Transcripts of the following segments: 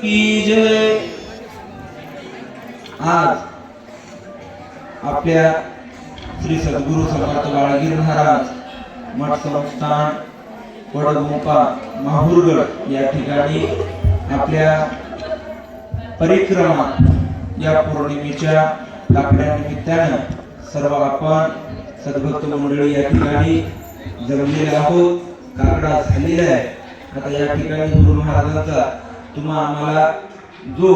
की जय. आज आपल्या श्री सद्गुरु समर्थ बाळगीर महाराज मठ संस्थान वडगुंपा माहूरगड या ठिकाणी आपल्या परिक्रमा या पौर्णिमेच्या लाकड्यानिमित्तानं सर्व आपण सद्भक्त मंडळी या ठिकाणी जमलेले आहोत. काकडा झालेला आहे. आता या ठिकाणी गुरु महाराजांचा तुम्हा आम्हाला जो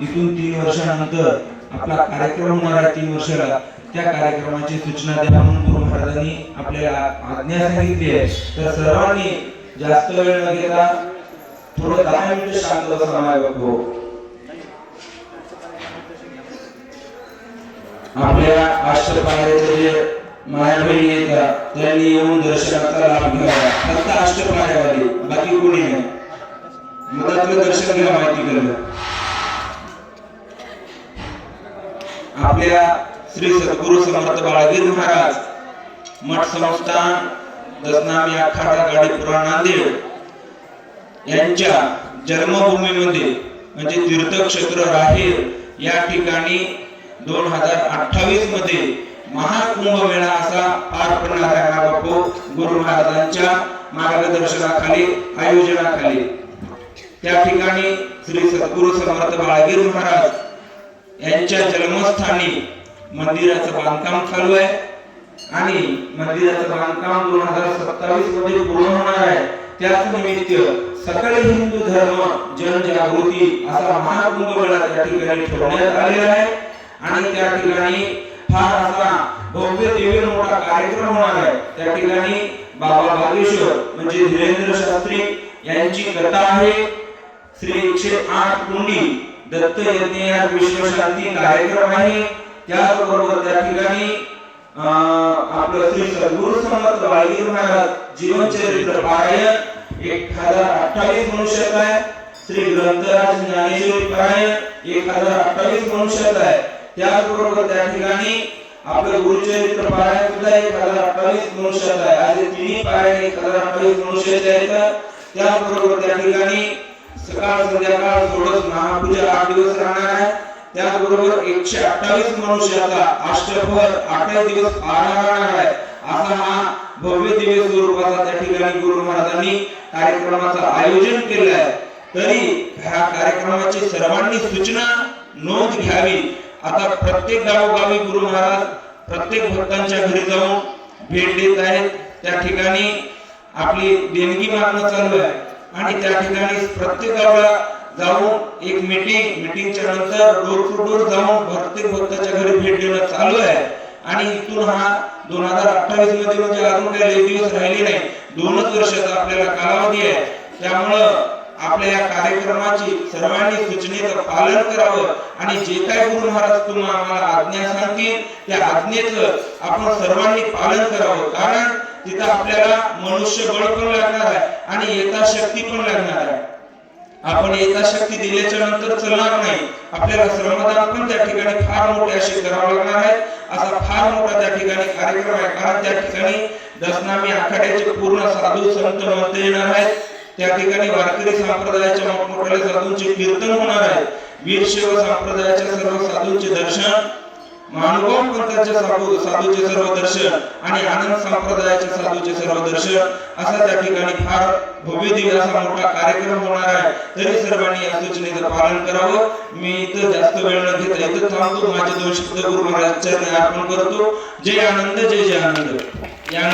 इथून तीन वर्षानंतर आपला कार्यक्रम होणार आहे तीन वर्षाला त्या कार्यक्रमाची सूचना द्या म्हणून गुरु महाराजांनी आपल्याला आज्ञा सांगितली आहे. तर सर्वांनी जास्त वेळ न घेता थोडं दहा मिनिटं शांत बसा माय आपल्या अष्टपाऱ्याचे जे मायाबहिणी येतात त्यांनी येऊन दर्शनाचा लाभ घ्यावा. फक्त अष्टपाऱ्यावाली बाकी कोणी नाही. मधातलं दर्शन घ्या माहिती करणं आपल्या श्री सद्गुरु समर्थ बाळगीर महाराज मठ संस्थान दसनामी आखाडा गाडी पुराण नांदेड यांच्या जन्मभूमीमध्ये म्हणजे तीर्थक्षेत्र राहीर या ठिकाणी दोन हजार अठ्ठावीसमध्ये महाकुंभ मेळा असा पार पडणार आहे बापू गुरु महाराजांच्या मार्गदर्शनाखाली आयोजनाखाली त्या ठिकाणी श्री सद्गुरु समर्थ बाळगीर महाराज यांच्या जन्मस्थानी मंदिराचं बांधकाम चालू आहे. आणि मंदिराचं बांधकाम दोन हजार सत्तावीसमध्ये पूर्ण होणार आहे. त्याच निमित्त सकल हिंदू धर्म जनजागृती असा महाकुंभ मेळा त्या ठिकाणी ठेवण्यात आलेला आहे. आणि त्या ठिकाणी फार असा भव्य दिव्य मोठा कार्यक्रम होणार आहे. त्या ठिकाणी बाबा बागेश्वर म्हणजे धीरेंद्र शास्त्री यांची कथा आहे. श्री एकशे आठ कुंडी दत्त यज्ञ या विश्वशांती कार्यक्रम आहे. त्याचबरोबर त्या ठिकाणी आपलं श्री सद्गुरु समर्थ बाळगीर महाराज जीवनचरित्र पारायण एक हजार अठ्ठावीस मनुष्यात आहे श्री ग्रंथराज ज्ञानेश्वरी पारायण एक हजार अठ्ठावीस मनुष्यात आहे त्याचबरोबर त्या ठिकाणी आपलं गुरुचरित्र पारायण सुद्धा एक हजार अठ्ठावीस मनुष्यात आहे आज तिन्ही पारायण एक हजार अठ्ठावीस मनुष्याचे आहेत. त्याचबरोबर त्या ठिकाणी सकाळ संध्याकाळ सोडत महापूजा आठ दिवस राहणार आहे. त्याचबरोबर एकशे अठ्ठावीस मनुष्याचा अष्टफल अठ्ठावीस दिवस पाळणार राहणार आहे. असा हा भव्य दिव्य स्वरूपाचा त्या ठिकाणी गुरु महाराजांनी कार्यक्रमाचं आयोजन केलं आहे. तरी ह्या कार्यक्रमाची सर्वांनी सूचना नोंद घ्यावी. आता प्रत्येक गावोगावी गुरु महाराज प्रत्येक भक्तांच्या घरी जाऊन भेट देत आहेत. त्या ठिकाणी आपली देणगी मागणं चालू आहे. आणि त्या ठिकाणी प्रत्येकाला जाऊन एक मीटिंग मीटिंगच्या नंतर डोर टू डोर जाऊन प्रत्येक भक्ताच्या घरी भेट देणं चालू आहे. आणि इथून हा दोन हजार अठ्ठावीसमध्ये म्हणजे अजून काही एक दिवस राहिले नाही. दोनच वर्षाचा आपल्याला कालावधी आहे. त्यामुळं आपल्या या कार्यक्रमाची सर्वांनी सूचनेचं पालन करावं आणि जे काय गुरु महाराज तुम्हाला आम्हाला आज्ञा सांगतील त्या आज्ञेचं आपण सर्वांनी पालन करावं. कारण तिथं आपल्याला मनुष्यबळ पण लागणार आहे आणि यथाशक्ती पण लागणार आहे. आपण यथाशक्ती दिल्याच्या नंतर चलणार नाही. आपल्याला श्रमदान पण त्या ठिकाणी फार मोठे असे करावं लागणार आहे. असा फार मोठा त्या ठिकाणी कार्यक्रम आहे. कारण त्या ठिकाणी दसनामी आखाड्याचे पूर्ण साधू संत महंत येणार आहेत. त्या ठिकाणी वारकरी संप्रदायाच्या मोठमोठ्या साधूंचे कीर्तन होणार आहे. वीरशैव संप्रदायाच्या सर्व साधूंचे दर्शन मानुभाव पंथाच्या साधूचे सर्व दर्शन आणि आनंद संप्रदायाचे साधूचे सर्व दर्शन असा त्या ठिकाणी फार भव्य दिव्य असा मोठा कार्यक्रम होणार आहे. तरी सर्वांनी या सूचनेचं पालन करावं. मी इथं जास्त वेळ न घेता इथं थांबतो. माझे दोन शब्द गुरु महाराज चरणी अर्पण करतो. जय आनंद जय जय आनंद.